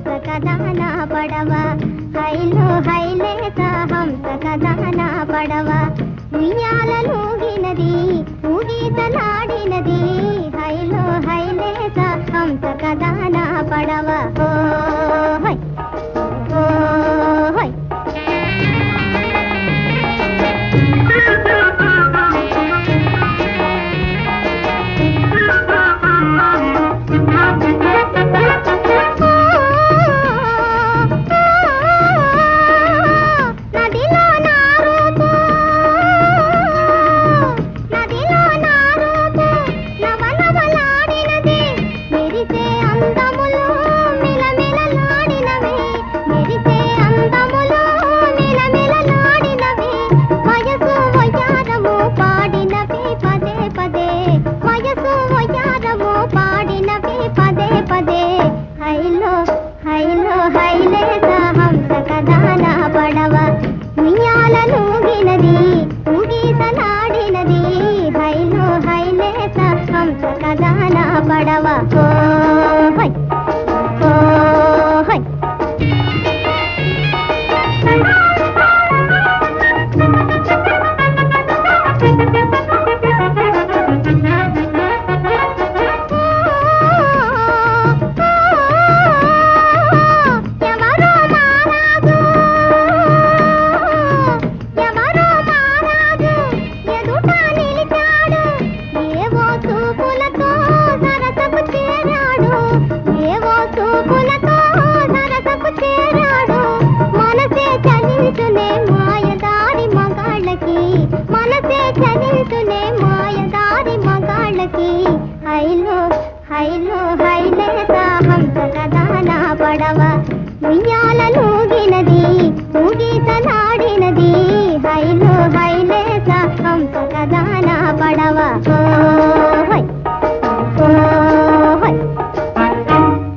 హంస కదా నా పడవ. హైలో హైలేత హంస కదా నా పడవ ఉయ్యాలూగినది ఊగితలాడినది హైలో హైలేత హంస కదా నా పడవ. ఓ పడవ హైలో హైలేతా హంస కదానా పడవ. ముయ్యా